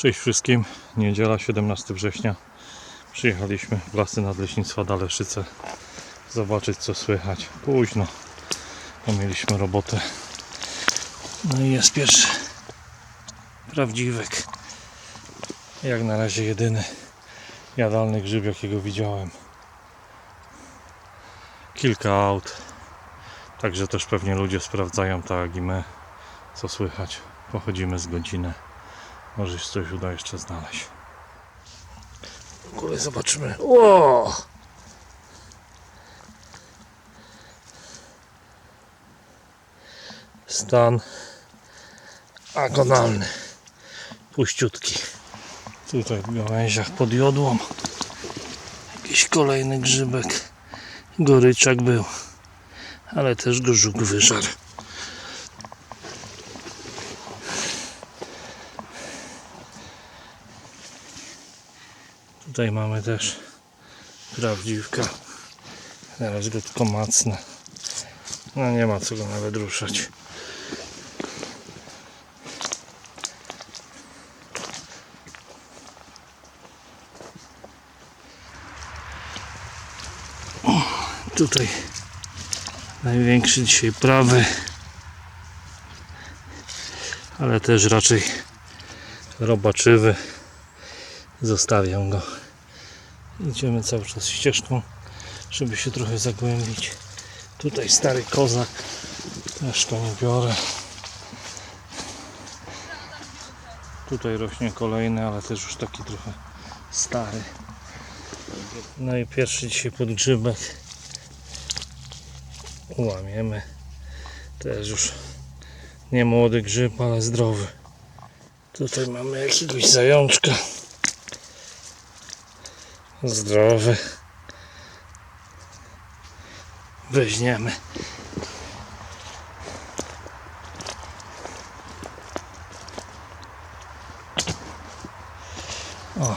Cześć wszystkim, niedziela 17 września. Przyjechaliśmy w lasy nadleśnictwa Daleszyce zobaczyć co słychać. Późno, bo mieliśmy robotę. No i jest pierwszy prawdziwek. Jak na razie jedyny jadalny grzyb jakiego widziałem. Kilka aut. Także też pewnie ludzie sprawdzają tak i my co słychać. Pochodzimy z godzinę. Może się coś uda jeszcze znaleźć. W ogóle zobaczymy. Ło! Stan agonalny. Puściutki. Tutaj w gałęziach pod jodłą. Jakiś kolejny grzybek. Goryczak był. Ale też go żuk wyżarł. Tutaj mamy też prawdziwka. Zaraz go tylko macnę. No nie ma co go nawet ruszać. O, tutaj największy dzisiaj prawy. Ale też raczej robaczywy. Zostawiam go. Idziemy cały czas ścieżką, żeby się trochę zagłębić. Tutaj stary kozak. Też to nie biorę. Tutaj rośnie kolejny, ale też już taki trochę stary. No i pierwszy dzisiaj podgrzybek. Łamiemy. Też już nie młody grzyb, ale zdrowy. Tutaj mamy jakiegoś zajączka. Zdrowy. Weźmiemy. O.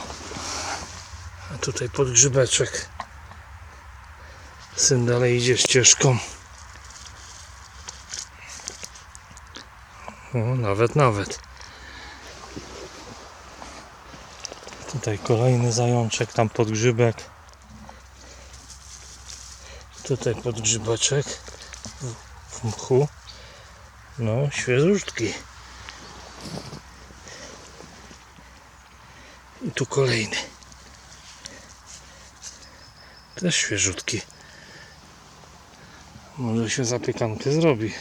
A tutaj podgrzybeczek. Syn dalej idzie ścieżką. O, nawet, nawet. Tutaj kolejny zajączek, tam podgrzybek. Tutaj podgrzybeczek w- mchu. No, świeżutki. I tu kolejny. Też świeżutki. Może się zapiekankę zrobi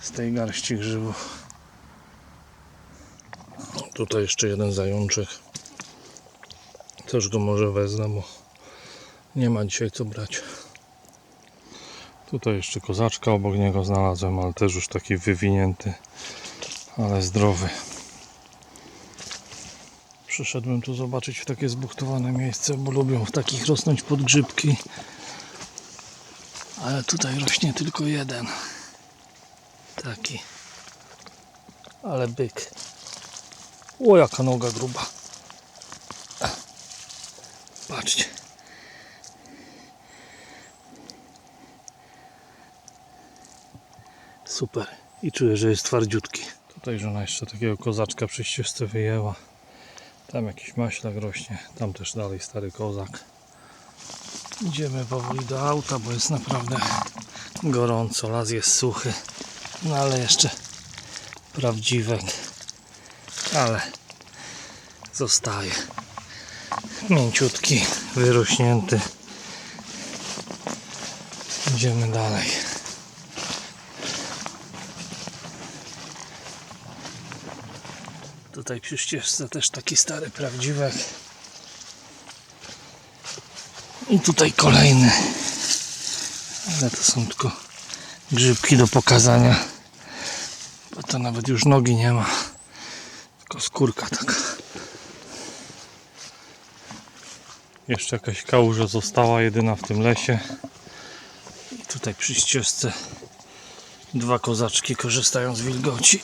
z tej garści grzybów. Tutaj jeszcze jeden zajączek. Też go może wezmę, bo nie ma dzisiaj co brać. Tutaj jeszcze kozaczka obok niego znalazłem, ale też już taki wywinięty, ale zdrowy. Przyszedłem tu zobaczyć w takie zbuchtowane miejsce, bo lubią w takich rosnąć podgrzybki. Ale tutaj rośnie tylko jeden. Taki. Ale byk. O, jaka noga gruba. Patrzcie. Super. I czuję, że jest twardziutki. Tutaj żona jeszcze takiego kozaczka przy ścieżce wyjęła. Tam jakiś maślak rośnie. Tam też dalej stary kozak. Idziemy powoli do auta, bo jest naprawdę gorąco. Las jest suchy. No ale jeszcze prawdziwek. Ale zostaje mięciutki, wyrośnięty. Idziemy dalej. Tutaj przy ścieżce też taki stary prawdziwek. I tutaj kolejny. Ale to są tylko grzybki do pokazania. Bo to nawet już nogi nie ma. Tylko skórka taka. Jeszcze jakaś kałuża została, jedyna w tym lesie. I tutaj przy ścieżce dwa kozaczki korzystają z wilgoci.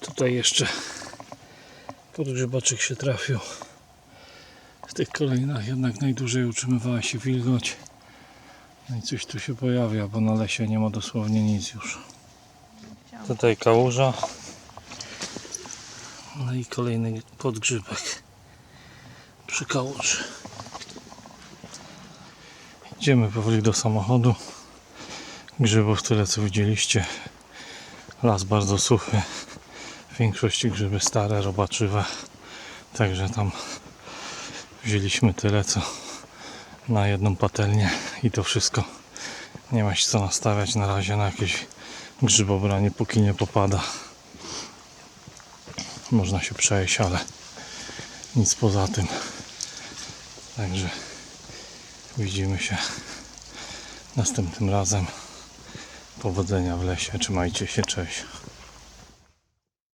Tutaj jeszcze podgrzybaczek się trafił. W tych kolejnach jednak najdłużej utrzymywała się wilgoć. No i coś tu się pojawia, bo na lesie nie ma dosłownie nic już. Tutaj kałuża. No i kolejny podgrzybek przy kałuży. Idziemy powoli do samochodu. Grzybów tyle co widzieliście. Las bardzo suchy. W większości grzyby stare, robaczywe. Także tam wzięliśmy tyle co na jedną patelnię i to wszystko. Nie ma się co nastawiać na razie na jakieś grzybobranie, póki nie popada. Można się przejść, ale nic poza tym. Także widzimy się następnym razem. Powodzenia w lesie. Trzymajcie się, cześć.